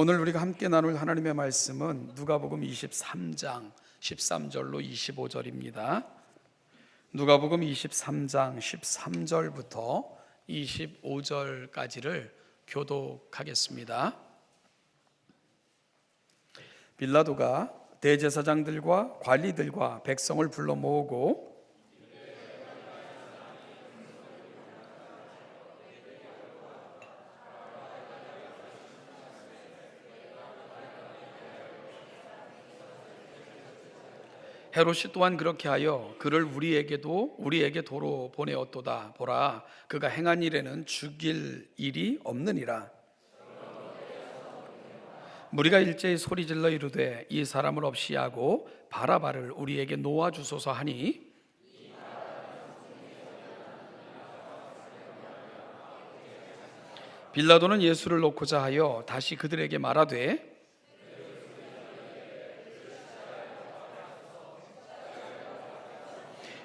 오늘 우리가 함께 나눌 하나님의 말씀은 누가복음 23장 13절로 25절입니다. 누가복음 23장 13절부터 25절까지를 교독하겠습니다. 빌라도가 대제사장들과 관리들과 백성을 불러 모으고 헤롯이 또한 그렇게 하여 그를 우리에게도 우리에게 도로 보내었도다. 보라 그가 행한 일에는 죽일 일이 없느니라. 무리가 일제히 소리질러 이르되 이 사람을 없이 하고 바라바를 우리에게 놓아 주소서 하니 빌라도는 예수를 놓고자 하여 다시 그들에게 말하되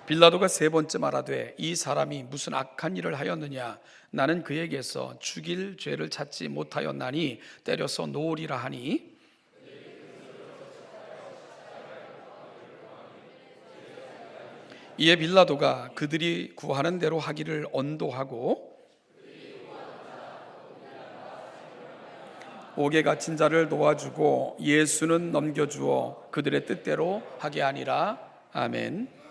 빌라도가 세 번째 말하되 이 사람이 무슨 악한 일을 하였느냐? 나는 그에게서 죽일 죄를 찾지 못하였나니 때려서 놓으리라 하니. 이에 빌라도가 그들이 구하는 대로 하기를 언도하고 옥에 갇힌 자를 놓아주고 예수는 넘겨주어 그들의 뜻대로 하게 하니라. 아멘.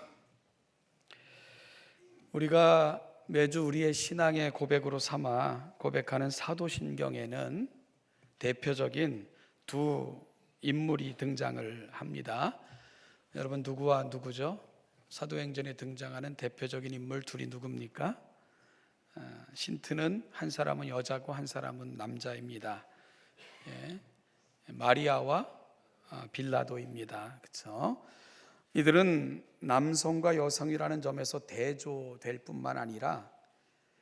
우리가 매주 우리의 신앙의 고백으로 삼아 고백하는 사도신경에는 대표적인 두 인물이 등장을 합니다. 여러분 누구와 누구죠? 사도행전에 등장하는 대표적인 인물 둘이 누굽니까? 아, 신트는 한 사람은 여자고 한 사람은 남자입니다. 예, 마리아와 아, 빌라도입니다. 그렇죠? 이들은 남성과 여성이라는 점에서 대조될 뿐만 아니라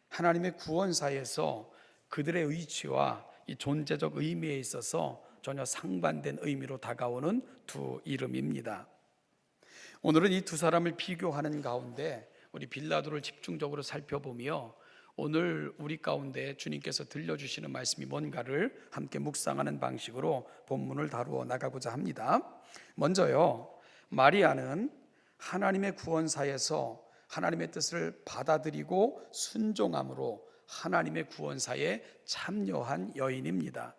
하나님의 구원사에서 그들의 의치와 이 존재적 의미에 있어서 전혀 상반된 의미로 다가오는 두 이름입니다. 오늘은 이 두 사람을 비교하는 가운데 우리 빌라도를 집중적으로 살펴보며 오늘 우리 가운데 주님께서 들려주시는 말씀이 뭔가를 함께 묵상하는 방식으로 본문을 다루어 나가고자 합니다. 먼저요, 마리아는 하나님의 구원사에서 하나님의 뜻을 받아들이고 순종함으로 하나님의 구원사에 참여한 여인입니다.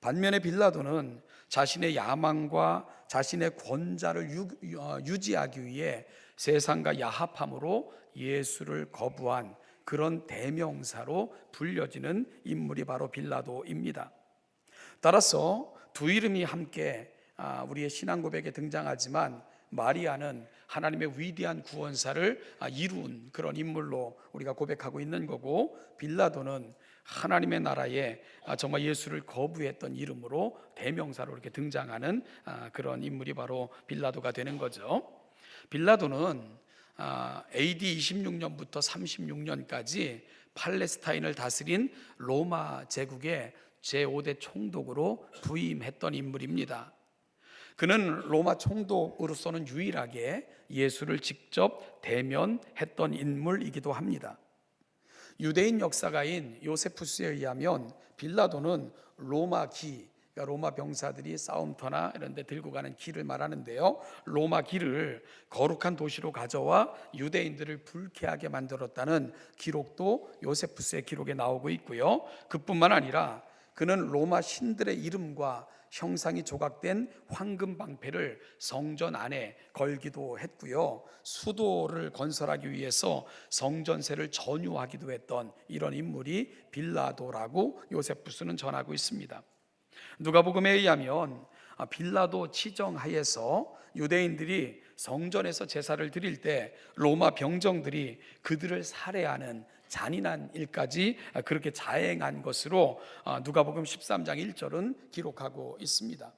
반면에 빌라도는 자신의 야망과 자신의 권자를 유, 어, 유지하기 위해 세상과 야합함으로 예수를 거부한 그런 대명사로 불려지는 인물이 바로 빌라도입니다. 따라서 두 이름이 함께 아, 우리의 신앙 고백에 등장하지만 마리아는 하나님의 위대한 구원사를 아, 이룬 그런 인물로 우리가 고백하고 있는 거고 빌라도는 하나님의 나라에 아, 정말 예수를 거부했던 이름으로 대명사로 이렇게 등장하는 그런 인물이 바로 빌라도가 되는 거죠. 빌라도는 AD 26년부터 36년까지 팔레스타인을 다스린 로마 제국의 제5대 총독으로 부임했던 인물입니다. 그는 로마 총독으로서는 유일하게 예수를 직접 대면했던 인물이기도 합니다. 유대인 역사가인 요세푸스에 의하면 빌라도는 로마 기, 그러니까 로마 병사들이 싸움터나 이런 데 들고 가는 길을 말하는데요. 로마 길을 거룩한 도시로 가져와 유대인들을 불쾌하게 만들었다는 기록도 요세푸스의 기록에 나오고 있고요. 그뿐만 아니라 그는 로마 신들의 이름과 형상이 조각된 황금 방패를 성전 안에 걸기도 했고요. 수도를 건설하기 위해서 성전세를 전유하기도 했던 이런 인물이 빌라도라고 요세푸스는 전하고 있습니다. 누가복음에 의하면 아, 빌라도 치정하에서 유대인들이 성전에서 제사를 드릴 때 로마 병정들이 그들을 살해하는 잔인한 일까지 그렇게 자행한 것으로 아, 누가복음 13장 1절은 기록하고 있습니다.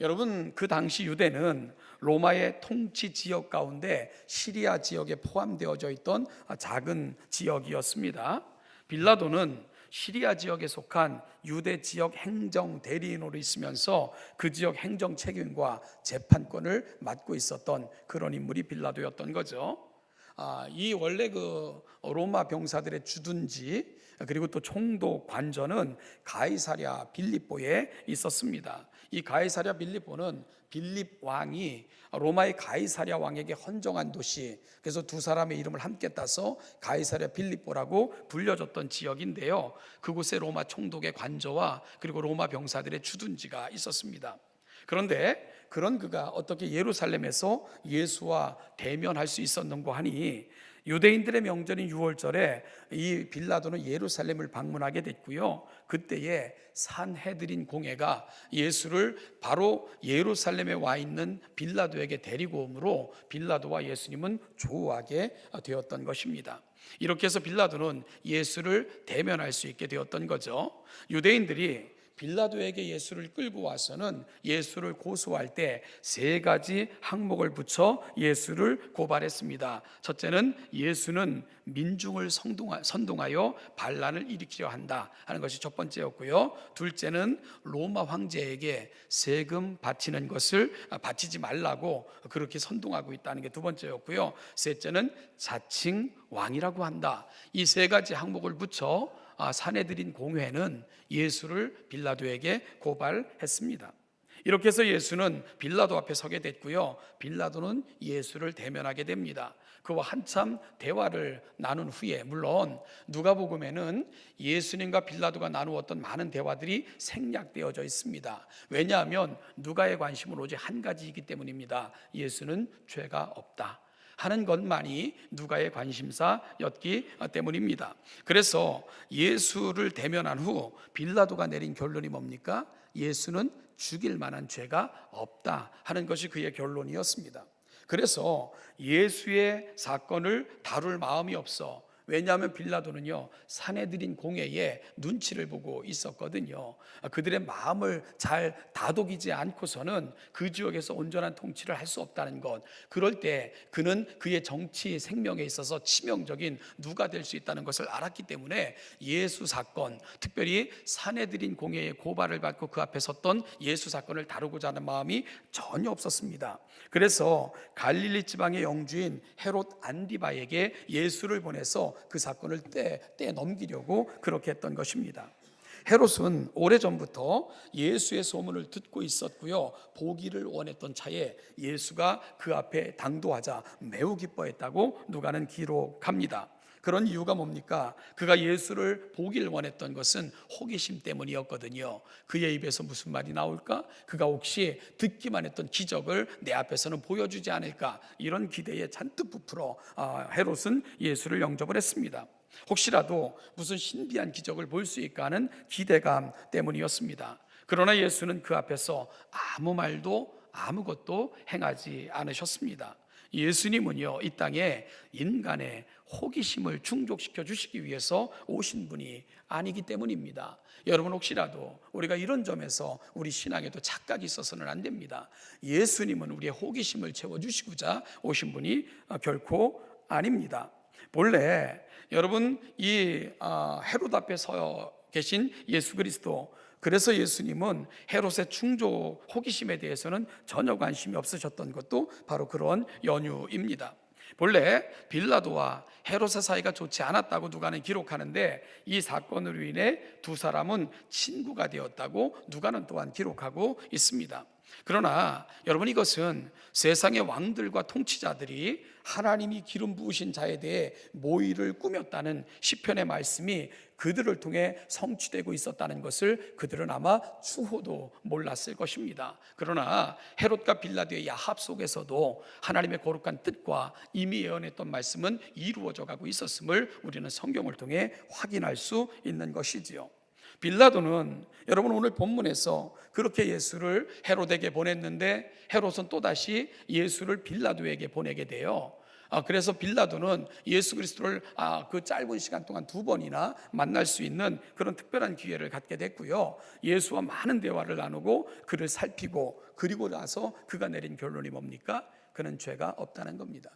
여러분 그 당시 유대는 로마의 통치 지역 가운데 시리아 지역에 포함되어져 있던 작은 지역이었습니다. 빌라도는 시리아 지역에 속한 유대 지역 행정 대리인으로 있으면서 그 지역 행정 책임과 재판권을 맡고 있었던 그런 인물이 빌라도였던 거죠. 아, 이 원래 그 로마 병사들의 주둔지 그리고 또 총독 관저는 가이사랴 빌립보에 있었습니다. 이 가이사랴 빌립보는 빌립 왕이 로마의 가이사랴 왕에게 헌정한 도시 그래서 두 사람의 이름을 함께 따서 가이사랴 빌립보라고 불려졌던 지역인데요. 그곳에 로마 총독의 관저와 그리고 로마 병사들의 주둔지가 있었습니다. 그런데 그런 그가 어떻게 예루살렘에서 예수와 대면할 수 있었는고 하니 유대인들의 명절인 6월절에 이 빌라도는 예루살렘을 방문하게 됐고요. 그때에 산헤드린 공회가 예수를 바로 예루살렘에 와 있는 빌라도에게 데리고 오므로 빌라도와 예수님은 조우하게 되었던 것입니다. 이렇게 해서 빌라도는 예수를 대면할 수 있게 되었던 거죠. 유대인들이 빌라도에게 예수를 끌고 와서는 예수를 고소할 때 세 가지 항목을 붙여 예수를 고발했습니다. 첫째는 예수는 민중을 선동하여 반란을 일으키려 한다 하는 것이 첫 번째였고요. 둘째는 로마 황제에게 세금 바치는 것을 바치지 말라고 그렇게 선동하고 있다는 게 두 번째였고요. 셋째는 자칭 왕이라고 한다. 이 세 가지 항목을 붙여 아, 사내들인 공회는 예수를 빌라도에게 고발했습니다. 이렇게 해서 예수는 빌라도 앞에 서게 됐고요. 빌라도는 예수를 대면하게 됩니다. 그와 한참 대화를 나눈 후에 물론 누가복음에는 예수님과 빌라도가 나누었던 많은 대화들이 생략되어져 있습니다. 왜냐하면 누가의 관심은 오직 한 가지이기 때문입니다. 예수는 죄가 없다. 하는 것만이 누가의 관심사였기 때문입니다. 그래서 예수를 대면한 후 빌라도가 내린 결론이 뭡니까? 예수는 죽일 만한 죄가 없다 하는 것이 그의 결론이었습니다. 그래서 예수의 사건을 다룰 마음이 없어 왜냐하면 빌라도는요 사내들인 공회에 눈치를 보고 있었거든요. 그들의 마음을 잘 다독이지 않고서는 그 지역에서 온전한 통치를 할 수 없다는 것. 그럴 때 그는 그의 정치 생명에 있어서 치명적인 누가 될 수 있다는 것을 알았기 때문에 예수 사건, 특별히 사내들인 공회의 고발을 받고 그 앞에 섰던 예수 사건을 다루고자 하는 마음이 전혀 없었습니다. 그래서 갈릴리 지방의 영주인 헤롯 안디바에게 예수를 보내서 그 사건을 떼, 떼 넘기려고 그렇게 했던 것입니다. 헤롯은 오래전부터 예수의 소문을 듣고 있었고요. 보기를 원했던 차에 예수가 그 앞에 당도하자 매우 기뻐했다고 누가는 기록합니다. 그런 이유가 뭡니까? 그가 예수를 보길 원했던 것은 호기심 때문이었거든요. 그의 입에서 무슨 말이 나올까? 그가 혹시 듣기만 했던 기적을 내 앞에서는 보여주지 않을까? 이런 기대에 잔뜩 부풀어 아, 헤롯은 예수를 영접을 했습니다. 혹시라도 무슨 신비한 기적을 볼 수 있까 하는 기대감 때문이었습니다. 그러나 예수는 그 앞에서 아무 말도 아무것도 행하지 않으셨습니다. 예수님은요, 이 땅에 인간의 호기심을 충족시켜 주시기 위해서 오신 분이 아니기 때문입니다. 여러분 혹시라도 우리가 이런 점에서 우리 신앙에도 착각이 있어서는 안 됩니다. 예수님은 우리의 호기심을 채워 주시고자 오신 분이 결코 아닙니다. 본래 여러분 이 아, 헤롯 앞에 서 계신 예수 그리스도 그래서 예수님은 헤롯의 충조 호기심에 대해서는 전혀 관심이 없으셨던 것도 바로 그런 연유입니다. 본래 빌라도와 헤롯의 사이가 좋지 않았다고 누가는 기록하는데 이 사건으로 인해 두 사람은 친구가 되었다고 누가는 또한 기록하고 있습니다. 그러나 여러분 이것은 세상의 왕들과 통치자들이 하나님이 기름 부으신 자에 대해 모의를 꾸몄다는 시편의 말씀이 그들을 통해 성취되고 있었다는 것을 그들은 아마 추호도 몰랐을 것입니다. 그러나 헤롯과 빌라도의 야합 속에서도 하나님의 거룩한 뜻과 이미 예언했던 말씀은 이루어져 가고 있었음을 우리는 성경을 통해 확인할 수 있는 것이지요. 빌라도는 여러분 오늘 본문에서 그렇게 예수를 헤롯에게 보냈는데 헤롯은 또다시 예수를 빌라도에게 보내게 돼요. 아, 그래서 빌라도는 예수 그리스도를 아, 그 짧은 시간 동안 두 번이나 만날 수 있는 그런 특별한 기회를 갖게 됐고요. 예수와 많은 대화를 나누고 그를 살피고 그리고 나서 그가 내린 결론이 뭡니까? 그는 죄가 없다는 겁니다.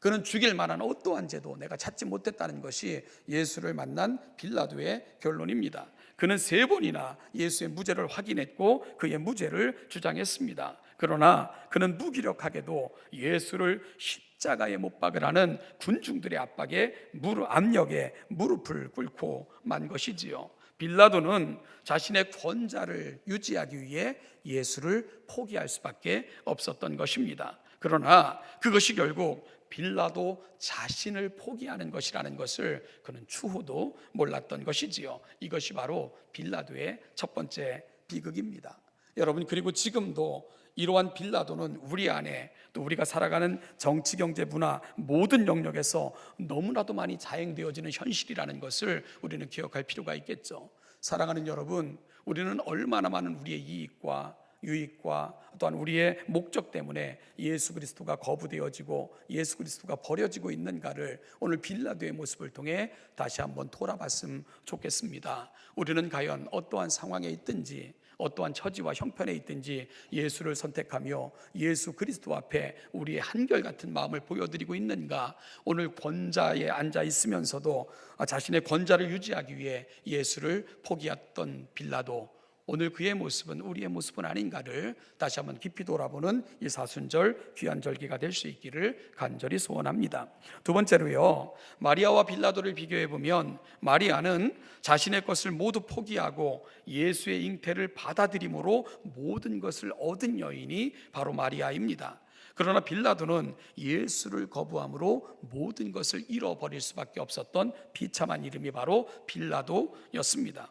그는 죽일 만한 어떠한 죄도 내가 찾지 못했다는 것이 예수를 만난 빌라도의 결론입니다. 그는 세 번이나 예수의 무죄를 확인했고 그의 무죄를 주장했습니다. 그러나 그는 무기력하게도 예수를 십자가에 못 박으라는 군중들의 압박에 무릎 압력에 무릎을 꿇고 만 것이지요. 빌라도는 자신의 권자를 유지하기 위해 예수를 포기할 수밖에 없었던 것입니다. 그러나 그것이 결국 빌라도 자신을 포기하는 것이라는 것을 그는 추후도 몰랐던 것이지요. 이것이 바로 빌라도의 첫 번째 비극입니다. 여러분 그리고 지금도 이러한 빌라도는 우리 안에 또 우리가 살아가는 정치, 경제, 문화 모든 영역에서 너무나도 많이 자행되어지는 현실이라는 것을 우리는 기억할 필요가 있겠죠. 사랑하는 여러분, 우리는 얼마나 많은 우리의 이익과 유익과 또한 우리의 목적 때문에 예수 그리스도가 거부되어지고 예수 그리스도가 버려지고 있는가를 오늘 빌라도의 모습을 통해 다시 한번 돌아봤으면 좋겠습니다. 우리는 과연 어떠한 상황에 있든지 어떠한 처지와 형편에 있든지 예수를 선택하며 예수 그리스도 앞에 우리의 한결같은 마음을 보여드리고 있는가 오늘 권자에 앉아 있으면서도 자신의 권자를 유지하기 위해 예수를 포기했던 빌라도 오늘 그의 모습은 우리의 모습은 아닌가를 다시 한번 깊이 돌아보는 이 사순절 귀한 절기가 될 수 있기를 간절히 소원합니다. 두 번째로요. 마리아와 빌라도를 비교해 보면 마리아는 자신의 것을 모두 포기하고 예수의 잉태를 받아들임으로 모든 것을 얻은 여인이 바로 마리아입니다. 그러나 빌라도는 예수를 거부함으로 모든 것을 잃어버릴 수밖에 없었던 비참한 이름이 바로 빌라도였습니다.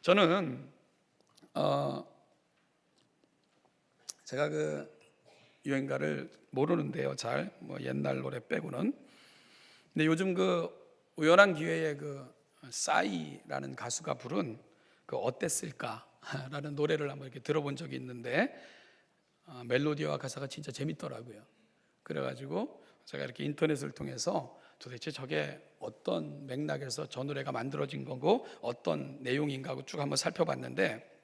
저는 어, 제가 그 유행가를 모르는데요, 잘 뭐 옛날 노래 빼고는. 근데 요즘 그 우연한 기회에 그 싸이라는 가수가 부른 그 어땠을까라는 노래를 한번 이렇게 들어본 적이 있는데 어, 멜로디와 가사가 진짜 재밌더라고요. 그래가지고 제가 이렇게 인터넷을 통해서 도대체 저게 어떤 맥락에서 저 노래가 만들어진 거고 어떤 내용인가 하고 쭉 한번 살펴봤는데 아,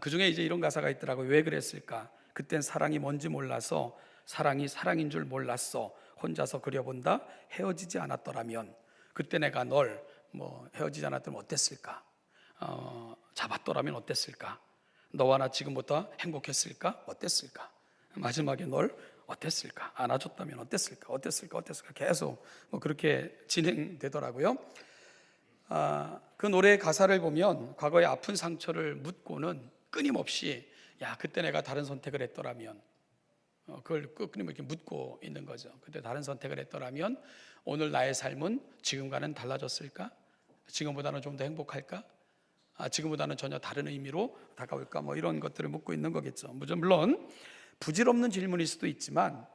그 중에 이제 이런 가사가 있더라고요. 왜 그랬을까? 그땐 사랑이 뭔지 몰라서 사랑이 사랑인 줄 몰랐어. 혼자서 그려본다. 헤어지지 않았더라면 그때 내가 널 뭐 헤어지지 않았더면 어땠을까? 어, 잡았더라면 어땠을까? 너와 나 지금부터 행복했을까? 어땠을까? 마지막에 널 어땠을까? 안아줬다면 어땠을까? 어땠을까? 어땠을까? 계속 뭐 그렇게 진행되더라고요. 아, 그 노래의 가사를 보면 과거의 아픈 상처를 묻고는 끊임없이 야 그때 내가 다른 선택을 했더라면 어, 그걸 끊임없이 묻고 있는 거죠. 그때 다른 선택을 했더라면 오늘 나의 삶은 지금과는 달라졌을까? 지금보다는 좀 더 행복할까? 아, 지금보다는 전혀 다른 의미로 다가올까? 뭐 이런 것들을 묻고 있는 거겠죠. 물론 부질없는 질문일 수도 있지만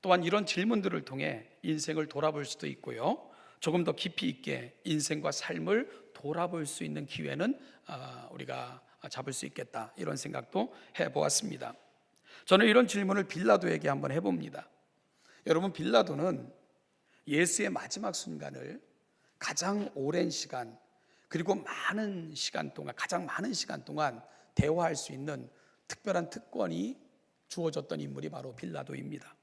또한 이런 질문들을 통해 인생을 돌아볼 수도 있고요. 조금 더 깊이 있게 인생과 삶을 돌아볼 수 있는 기회는 아, 우리가 잡을 수 있겠다 이런 생각도 해보았습니다. 저는 이런 질문을 빌라도에게 한번 해봅니다. 여러분 빌라도는 예수의 마지막 순간을 가장 오랜 시간 그리고 많은 시간 동안 가장 많은 시간 동안 대화할 수 있는 특별한 특권이 주어졌던 인물이 바로 빌라도입니다.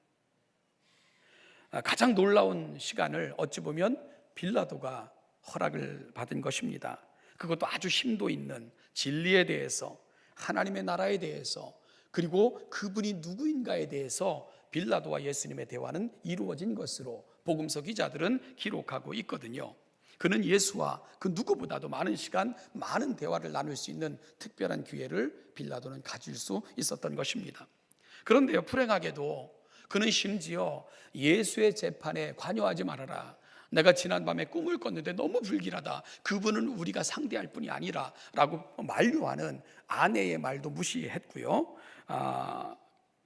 아, 가장 놀라운 시간을 어찌 보면 빌라도가 허락을 받은 것입니다. 그것도 아주 심도 있는 진리에 대해서 하나님의 나라에 대해서 그리고 그분이 누구인가에 대해서 빌라도와 예수님의 대화는 이루어진 것으로 복음서 기자들은 기록하고 있거든요. 그는 예수와 그 누구보다도 많은 시간, 많은 대화를 나눌 수 있는 특별한 기회를 빌라도는 가질 수 있었던 것입니다. 그런데요, 불행하게도 그는 심지어 예수의 재판에 관여하지 말아라. 내가 지난밤에 꿈을 꿨는데 너무 불길하다. 그분은 우리가 상대할 뿐이 아니라 라고 만류하는 아내의 말도 무시했고요. 아,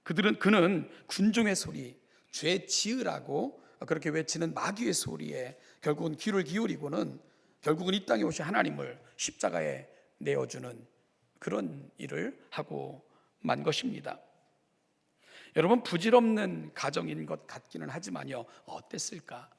그들은 그는 군중의 소리, 죄 지으라고 그렇게 외치는 마귀의 소리에 결국은 귀를 기울이고는 결국은 이 땅에 오신 하나님을 십자가에 내어주는 그런 일을 하고 만 것입니다. 여러분 부질없는 가정인 것 같기는 하지만요 어땠을까?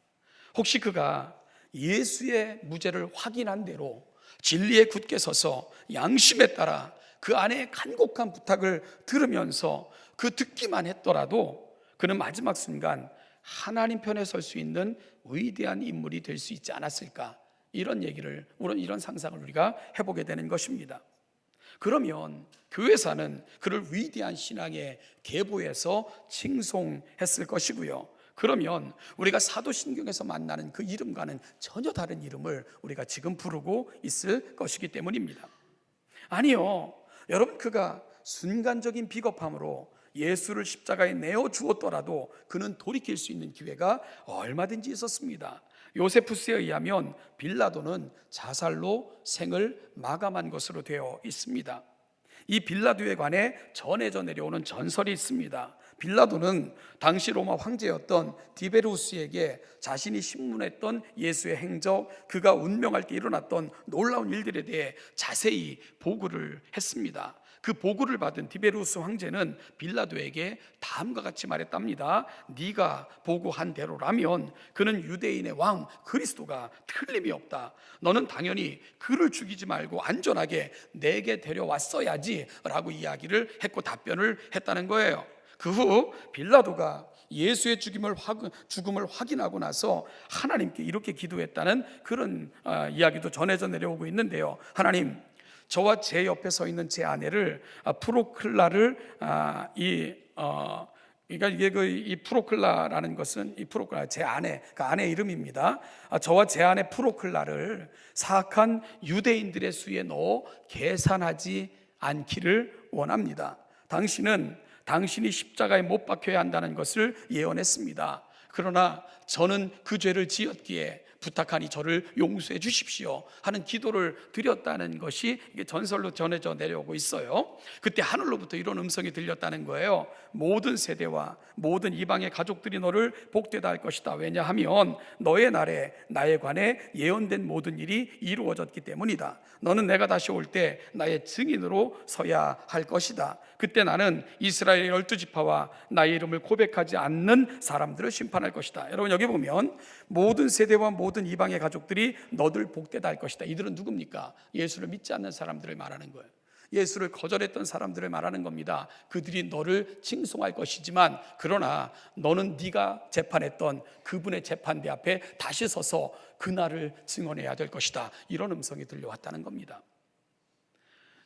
혹시 그가 예수의 무죄를 확인한 대로 진리에 굳게 서서 양심에 따라 그 안에 간곡한 부탁을 들으면서 그 듣기만 했더라도 그는 마지막 순간 하나님 편에 설 수 있는 위대한 인물이 될 수 있지 않았을까 이런 얘기를 이런 이런 상상을 우리가 해보게 되는 것입니다. 그러면 교회사는 그를 위대한 신앙의 계보에서 칭송했을 것이고요. 그러면 우리가 사도신경에서 만나는 그 이름과는 전혀 다른 이름을 우리가 지금 부르고 있을 것이기 때문입니다. 아니요. 여러분 그가 순간적인 비겁함으로 예수를 십자가에 내어 주었더라도 그는 돌이킬 수 있는 기회가 얼마든지 있었습니다. 요세푸스에 의하면 빌라도는 자살로 생을 마감한 것으로 되어 있습니다. 이 빌라도에 관해 전해져 내려오는 전설이 있습니다. 빌라도는 당시 로마 황제였던 디베루스에게 자신이 신문했던 예수의 행적, 그가 운명할 때 일어났던 놀라운 일들에 대해 자세히 보고를 했습니다. 그 보고를 받은 디베루스 황제는 빌라도에게 다음과 같이 말했답니다. 네가 보고한 대로라면 그는 유대인의 왕 그리스도가 틀림이 없다. 너는 당연히 그를 죽이지 말고 안전하게 내게 데려왔어야지라고 이야기를 했고 답변을 했다는 거예요. 그 후 빌라도가 예수의 죽임을 확, 죽음을 확인하고 나서 하나님께 이렇게 기도했다는 그런 어, 이야기도 전해져 내려오고 있는데요. 하나님, 저와 제 옆에 서 있는 제 아내를 아, 프로클라를 아, 이 어, 그러니까 이게 그 이 프로클라라는 것은 이 프로클라 제 아내 그 아내 이름입니다. 아, 저와 제 아내 프로클라를 사악한 유대인들의 수에 넣어 계산하지 않기를 원합니다. 당신은 당신이 십자가에 못 박혀야 한다는 것을 예언했습니다. 그러나 저는 그 죄를 지었기에 부탁하니 저를 용서해 주십시오 하는 기도를 드렸다는 것이 전설로 전해져 내려오고 있어요. 그때 하늘로부터 이런 음성이 들렸다는 거예요. 모든 세대와 모든 이방의 가족들이 너를 복되다 할 것이다. 왜냐하면 너의 날에 나에 관해 예언된 모든 일이 이루어졌기 때문이다. 너는 내가 다시 올 때 나의 증인으로 서야 할 것이다. 그때 나는 이스라엘 열두 지파와 나의 이름을 고백하지 않는 사람들을 심판할 것이다. 여러분 여기 보면 모든 세대와 모든 이방의 가족들이 너들 복되다 할 것이다. 이들은 누굽니까? 예수를 믿지 않는 사람들을 말하는 거예요. 예수를 거절했던 사람들을 말하는 겁니다. 그들이 너를 칭송할 것이지만 그러나 너는 네가 재판했던 그분의 재판대 앞에 다시 서서 그날을 증언해야 될 것이다. 이런 음성이 들려왔다는 겁니다.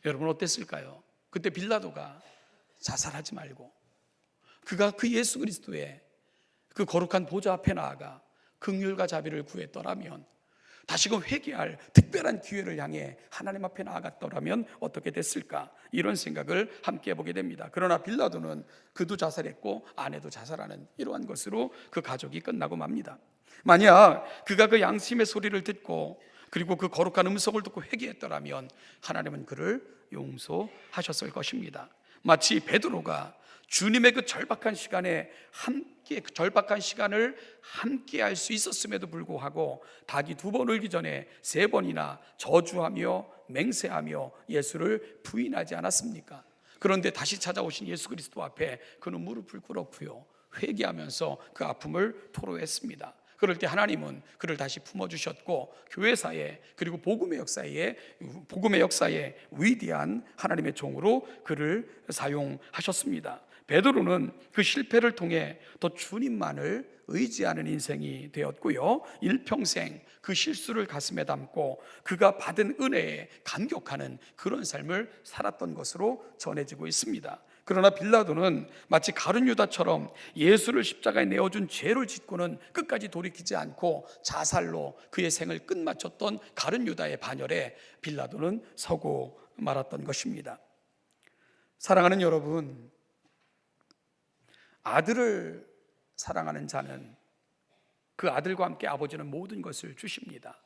여러분 어땠을까요? 그때 빌라도가 자살하지 말고 그가 그 예수 그리스도의 그 거룩한 보좌 앞에 나아가 긍휼과 자비를 구했더라면 다시금 회개할 특별한 기회를 향해 하나님 앞에 나아갔더라면 어떻게 됐을까? 이런 생각을 함께 해보게 됩니다. 그러나 빌라도는 그도 자살했고 아내도 자살하는 이러한 것으로 그 가족이 끝나고 맙니다. 만약 그가 그 양심의 소리를 듣고 그리고 그 거룩한 음성을 듣고 회개했더라면 하나님은 그를 용서하셨을 것입니다. 마치 베드로가 주님의 그 절박한 시간에 함께 그 절박한 시간을 함께 할 수 있었음에도 불구하고 닭이 두 번 울기 전에 세 번이나 저주하며 맹세하며 예수를 부인하지 않았습니까? 그런데 다시 찾아오신 예수 그리스도 앞에 그는 무릎을 꿇었고요. 회개하면서 그 아픔을 토로했습니다. 그럴 때 하나님은 그를 다시 품어 주셨고 교회사에 그리고 복음의 역사에 복음의 역사에 위대한 하나님의 종으로 그를 사용하셨습니다. 베드로는 그 실패를 통해 더 주님만을 의지하는 인생이 되었고요. 일평생 그 실수를 가슴에 담고 그가 받은 은혜에 감격하는 그런 삶을 살았던 것으로 전해지고 있습니다. 그러나 빌라도는 마치 가룟 유다처럼 예수를 십자가에 내어준 죄를 짓고는 끝까지 돌이키지 않고 자살로 그의 생을 끝마쳤던 가룟 유다의 반열에 빌라도는 서고 말았던 것입니다. 사랑하는 여러분, 아들을 사랑하는 자는 그 아들과 함께 아버지는 모든 것을 주십니다.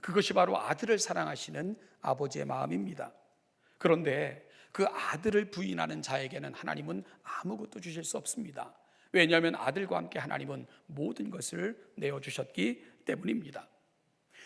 그것이 바로 아들을 사랑하시는 아버지의 마음입니다. 그런데 그 아들을 부인하는 자에게는 하나님은 아무것도 주실 수 없습니다. 왜냐하면 아들과 함께 하나님은 모든 것을 내어주셨기 때문입니다.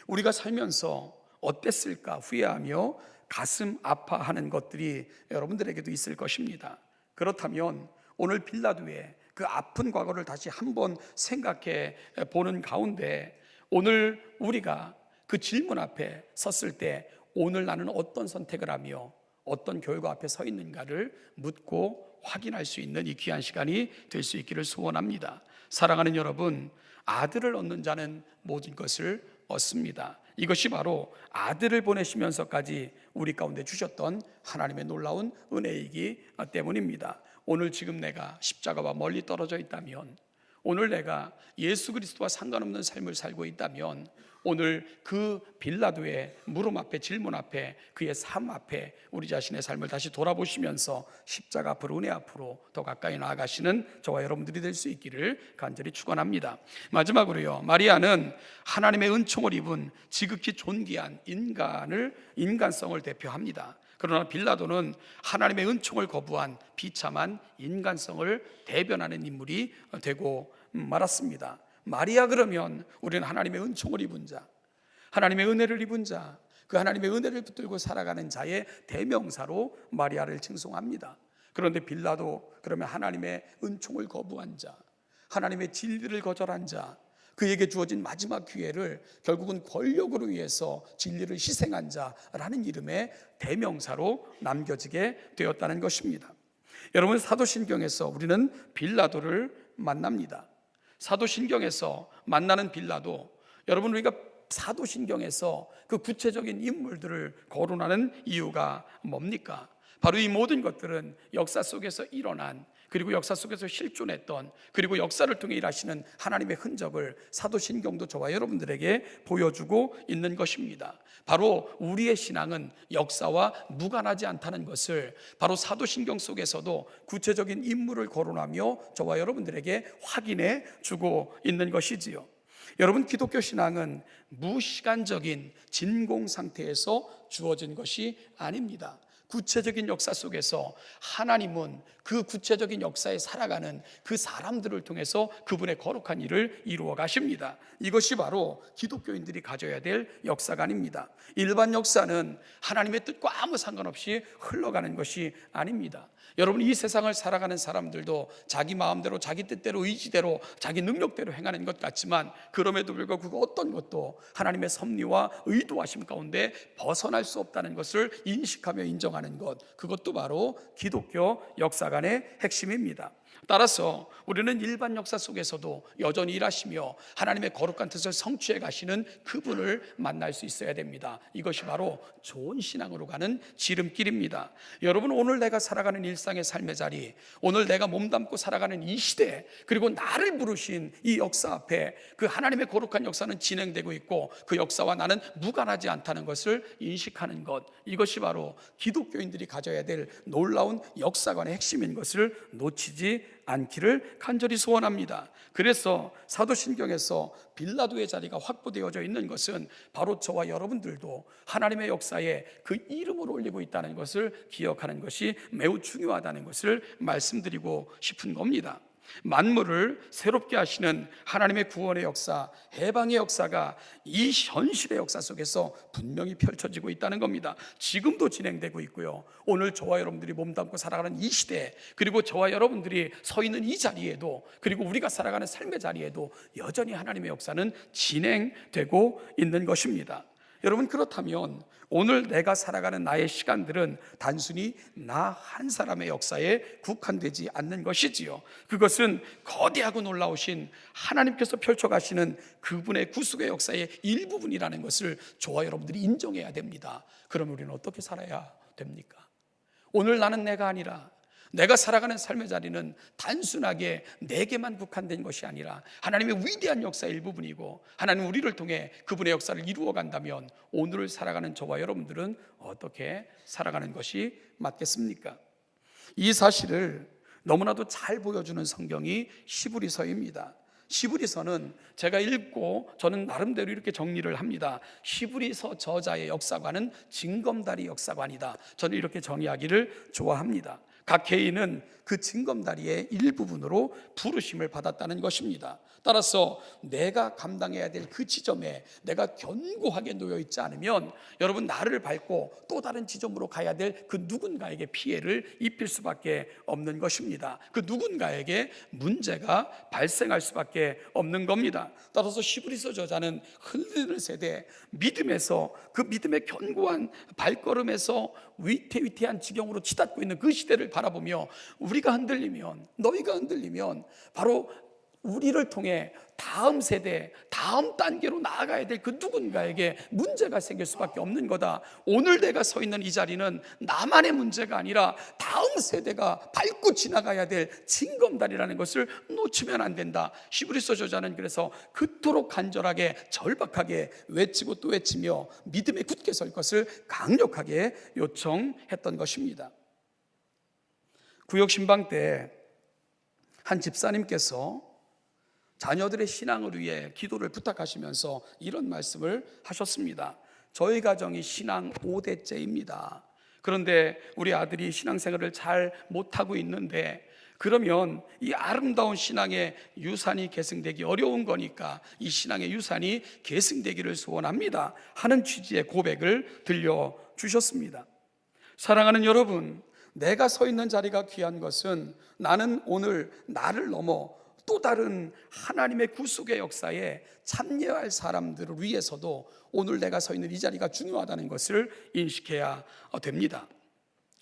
우리가 살면서 어땠을까 후회하며 가슴 아파하는 것들이 여러분들에게도 있을 것입니다. 그렇다면 오늘 빌라도의 그 아픈 과거를 다시 한번 생각해 보는 가운데 오늘 우리가 그 질문 앞에 섰을 때 오늘 나는 어떤 선택을 하며 어떤 결과 앞에 서 있는가를 묻고 확인할 수 있는 이 귀한 시간이 될 수 있기를 소원합니다. 사랑하는 여러분, 아들을 얻는 자는 모든 것을 얻습니다. 이것이 바로 아들을 보내시면서까지 우리 가운데 주셨던 하나님의 놀라운 은혜이기 때문입니다. 오늘 지금 내가 십자가와 멀리 떨어져 있다면 오늘 내가 예수 그리스도와 상관없는 삶을 살고 있다면 오늘 그 빌라도의 물음 앞에 질문 앞에 그의 삶 앞에 우리 자신의 삶을 다시 돌아보시면서 십자가 앞으로 은혜 앞으로 더 가까이 나아가시는 저와 여러분들이 될 수 있기를 간절히 축원합니다. 마지막으로요. 마리아는 하나님의 은총을 입은 지극히 존귀한 인간을 인간성을 대표합니다. 그러나 빌라도는 하나님의 은총을 거부한 비참한 인간성을 대변하는 인물이 되고 말았습니다. 마리아 그러면 우리는 하나님의 은총을 입은 자, 하나님의 은혜를 입은 자, 그 하나님의 은혜를 붙들고 살아가는 자의 대명사로 마리아를 칭송합니다. 그런데 빌라도 그러면 하나님의 은총을 거부한 자, 하나님의 진리를 거절한 자, 그에게 주어진 마지막 기회를 결국은 권력으로 위해서 진리를 희생한 자라는 이름의 대명사로 남겨지게 되었다는 것입니다. 여러분 사도신경에서 우리는 빌라도를 만납니다. 사도신경에서 만나는 빌라도 여러분 우리가 사도신경에서 그 구체적인 인물들을 거론하는 이유가 뭡니까? 바로 이 모든 것들은 역사 속에서 일어난 그리고 역사 속에서 실존했던 그리고 역사를 통해 일하시는 하나님의 흔적을 사도신경도 저와 여러분들에게 보여주고 있는 것입니다. 바로 우리의 신앙은 역사와 무관하지 않다는 것을 바로 사도신경 속에서도 구체적인 인물을 거론하며 저와 여러분들에게 확인해 주고 있는 것이지요. 여러분 기독교 신앙은 무시간적인 진공 상태에서 주어진 것이 아닙니다. 구체적인 역사 속에서 하나님은 그 구체적인 역사에 살아가는 그 사람들을 통해서 그분의 거룩한 일을 이루어 가십니다. 이것이 바로 기독교인들이 가져야 될 역사가 아닙니다. 일반 역사는 하나님의 뜻과 아무 상관없이 흘러가는 것이 아닙니다. 여러분 이 세상을 살아가는 사람들도 자기 마음대로 자기 뜻대로 의지대로 자기 능력대로 행하는 것 같지만 그럼에도 불구하고 그 어떤 것도 하나님의 섭리와 의도하심 가운데 벗어날 수 없다는 것을 인식하며 인정하는 것 그것도 바로 기독교 역사관의 핵심입니다. 따라서 우리는 일반 역사 속에서도 여전히 일하시며 하나님의 거룩한 뜻을 성취해 가시는 그분을 만날 수 있어야 됩니다. 이것이 바로 좋은 신앙으로 가는 지름길입니다. 여러분 오늘 내가 살아가는 일상의 삶의 자리, 오늘 내가 몸담고 살아가는 이 시대, 그리고 나를 부르신 이 역사 앞에 그 하나님의 거룩한 역사는 진행되고 있고 그 역사와 나는 무관하지 않다는 것을 인식하는 것. 이것이 바로 기독교인들이 가져야 될 놀라운 역사관의 핵심인 것을 놓치지 않기를 간절히 소원합니다. 그래서 사도신경에서 빌라도의 자리가 확보되어져 있는 것은 바로 저와 여러분들도 하나님의 역사에 그 이름을 올리고 있다는 것을 기억하는 것이 매우 중요하다는 것을 말씀드리고 싶은 겁니다. 만물을 새롭게 하시는 하나님의 구원의 역사, 해방의 역사가 이 현실의 역사 속에서 분명히 펼쳐지고 있다는 겁니다. 지금도 진행되고 있고요. 오늘 저와 여러분들이 몸담고 살아가는 이 시대, 그리고 저와 여러분들이 서 있는 이 자리에도, 그리고 우리가 살아가는 삶의 자리에도 여전히 하나님의 역사는 진행되고 있는 것입니다. 여러분 그렇다면 오늘 내가 살아가는 나의 시간들은 단순히 나 한 사람의 역사에 국한되지 않는 것이지요. 그것은 거대하고 놀라우신 하나님께서 펼쳐가시는 그분의 구속의 역사의 일부분이라는 것을 저와 여러분들이 인정해야 됩니다. 그럼 우리는 어떻게 살아야 됩니까? 오늘 나는 내가 아니라 내가 살아가는 삶의 자리는 단순하게 내게만 국한된 것이 아니라 하나님의 위대한 역사의 일부분이고 하나님 우리를 통해 그분의 역사를 이루어 간다면 오늘을 살아가는 저와 여러분들은 어떻게 살아가는 것이 맞겠습니까? 이 사실을 너무나도 잘 보여주는 성경이 시브리서입니다. 시브리서는 제가 읽고 저는 나름대로 이렇게 정리를 합니다. 시브리서 저자의 역사관은 징검다리 역사관이다. 저는 이렇게 정의하기를 좋아합니다. 각 개인은 그 징검다리의 일부분으로 부르심을 받았다는 것입니다. 따라서 내가 감당해야 될 그 지점에 내가 견고하게 놓여 있지 않으면 여러분 나를 밟고 또 다른 지점으로 가야 될 그 누군가에게 피해를 입힐 수밖에 없는 것입니다. 그 누군가에게 문제가 발생할 수밖에 없는 겁니다. 따라서 시브리서 저자는 흔들리는 세대 믿음에서 그 믿음의 견고한 발걸음에서 위태위태한 지경으로 치닫고 있는 그 시대를 바라보며 우리가 흔들리면 너희가 흔들리면 바로 우리를 통해 다음 세대, 다음 단계로 나아가야 될 그 누군가에게 문제가 생길 수밖에 없는 거다. 오늘 내가 서 있는 이 자리는 나만의 문제가 아니라 다음 세대가 밟고 지나가야 될 징검다리라는 것을 놓치면 안 된다. 히브리서 저자는 그래서 그토록 간절하게 절박하게 외치고 또 외치며 믿음에 굳게 설 것을 강력하게 요청했던 것입니다. 구역 신방 때 한 집사님께서 자녀들의 신앙을 위해 기도를 부탁하시면서 이런 말씀을 하셨습니다. 저희 가정이 신앙 5대째입니다. 그런데 우리 아들이 신앙생활을 잘 못하고 있는데 그러면 이 아름다운 신앙의 유산이 계승되기 어려운 거니까 이 신앙의 유산이 계승되기를 소원합니다. 하는 취지의 고백을 들려주셨습니다. 사랑하는 여러분, 내가 서 있는 자리가 귀한 것은 나는 오늘 나를 넘어 또 다른 하나님의 구속의 역사에 참여할 사람들을 위해서도 오늘 내가 서 있는 이 자리가 중요하다는 것을 인식해야 됩니다.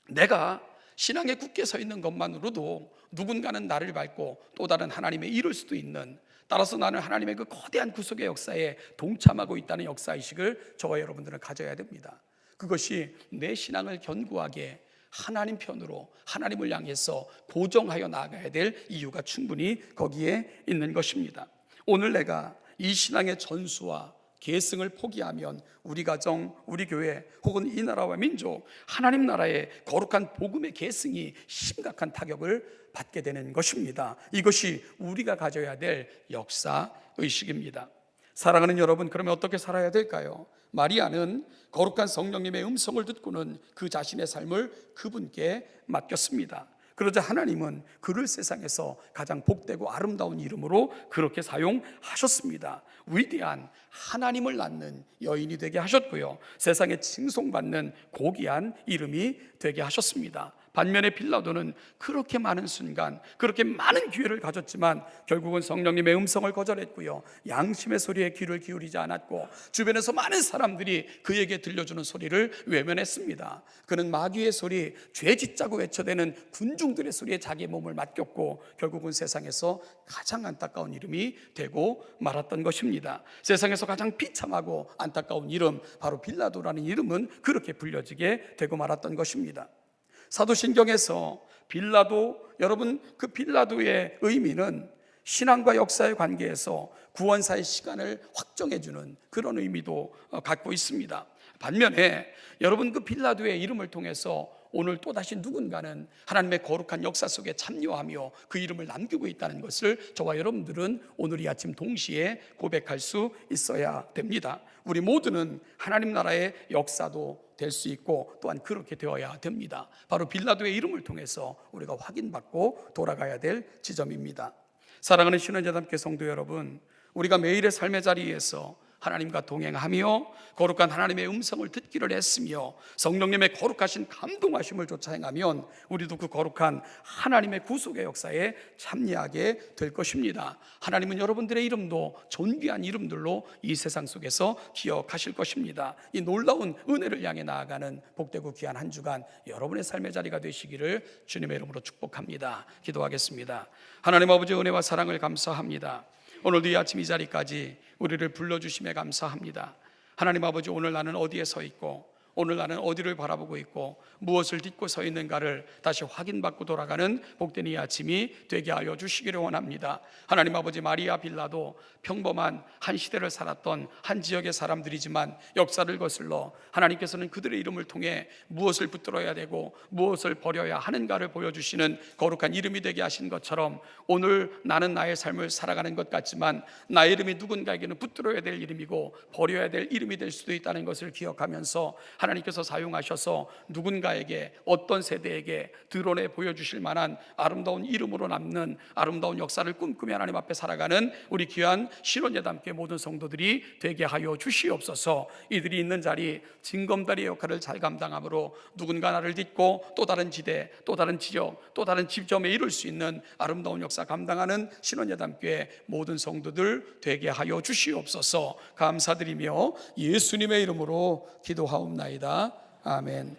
내가 신앙에 굳게 서 있는 것만으로도 누군가는 나를 밟고 또 다른 하나님의 이룰 수도 있는 따라서 나는 하나님의 그 거대한 구속의 역사에 동참하고 있다는 역사의식을 저와 여러분들은 가져야 됩니다. 그것이 내 신앙을 견고하게 하나님 편으로 하나님을 향해서 고정하여 나가야 될 이유가 충분히 거기에 있는 것입니다. 오늘 내가 이 신앙의 전수와 계승을 포기하면 우리 가정, 우리 교회 혹은 이 나라와 민족, 하나님 나라의 거룩한 복음의 계승이 심각한 타격을 받게 되는 것입니다. 이것이 우리가 가져야 될 역사 의식입니다. 사랑하는 여러분, 그러면 어떻게 살아야 될까요? 마리아는 거룩한 성령님의 음성을 듣고는 그 자신의 삶을 그분께 맡겼습니다. 그러자 하나님은 그를 세상에서 가장 복되고 아름다운 이름으로 그렇게 사용하셨습니다. 위대한 하나님을 낳는 여인이 되게 하셨고요. 세상에 칭송받는 고귀한 이름이 되게 하셨습니다. 반면에 빌라도는 그렇게 많은 순간, 그렇게 많은 기회를 가졌지만 결국은 성령님의 음성을 거절했고요. 양심의 소리에 귀를 기울이지 않았고 주변에서 많은 사람들이 그에게 들려주는 소리를 외면했습니다. 그는 마귀의 소리, 죄 짓자고 외쳐대는 군중들의 소리에 자기 몸을 맡겼고 결국은 세상에서 가장 안타까운 이름이 되고 말았던 것입니다. 세상에서 가장 비참하고 안타까운 이름, 바로 빌라도라는 이름은 그렇게 불려지게 되고 말았던 것입니다. 사도신경에서 빌라도 여러분 그 빌라도의 의미는 신앙과 역사의 관계에서 구원사의 시간을 확정해 주는 그런 의미도 어, 갖고 있습니다. 반면에 여러분 그 빌라도의 이름을 통해서 오늘 또다시 누군가는 하나님의 거룩한 역사 속에 참여하며 그 이름을 남기고 있다는 것을 저와 여러분들은 오늘 이 아침 동시에 고백할 수 있어야 됩니다. 우리 모두는 하나님 나라의 역사도 될 수 있고 또한 그렇게 되어야 됩니다. 바로 빌라도의 이름을 통해서 우리가 확인받고 돌아가야 될 지점입니다. 사랑하는 신원자담께 성도 여러분, 우리가 매일의 삶의 자리에서 하나님과 동행하며 거룩한 하나님의 음성을 듣기를 했으며 성령님의 거룩하신 감동하심을 쫓아 행하면 우리도 그 거룩한 하나님의 구속의 역사에 참여하게 될 것입니다. 하나님은 여러분들의 이름도 존귀한 이름들로 이 세상 속에서 기억하실 것입니다. 이 놀라운 은혜를 향해 나아가는 복되고 귀한 한 주간 여러분의 삶의 자리가 되시기를 주님의 이름으로 축복합니다. 기도하겠습니다. 하나님 아버지 은혜와 사랑을 감사합니다. 오늘도 이 아침 이 자리까지 우리를 불러주심에 감사합니다. 하나님 아버지 오늘 나는 어디에 서 있고 오늘 나는 어디를 바라보고 있고 무엇을 딛고 서 있는가를 다시 확인받고 돌아가는 복된 이 아침이 되게 하여 주시기를 원합니다. 하나님 아버지 마리아 빌라도 평범한 한 시대를 살았던 한 지역의 사람들이지만 역사를 거슬러 하나님께서는 그들의 이름을 통해 무엇을 붙들어야 되고 무엇을 버려야 하는가를 보여주시는 거룩한 이름이 되게 하신 것처럼 오늘 나는 나의 삶을 살아가는 것 같지만 나의 이름이 누군가에게는 붙들어야 될 이름이고 버려야 될 이름이 될 수도 있다는 것을 기억하면서 하나님께서 사용하셔서 누군가에게 어떤 세대에게 드러내 보여주실 만한 아름다운 이름으로 남는 아름다운 역사를 꿈꾸며 하나님 앞에 살아가는 우리 귀한 신혼예담께 모든 성도들이 되게 하여 주시옵소서. 이들이 있는 자리 징검다리의 역할을 잘 감당함으로 누군가 나를 딛고 또 다른 지대 또 다른 지역 또 다른 지점에 이룰 수 있는 아름다운 역사 감당하는 신혼예담교회 모든 성도들 되게 하여 주시옵소서. 감사드리며 예수님의 이름으로 기도하옵 나이다. 아멘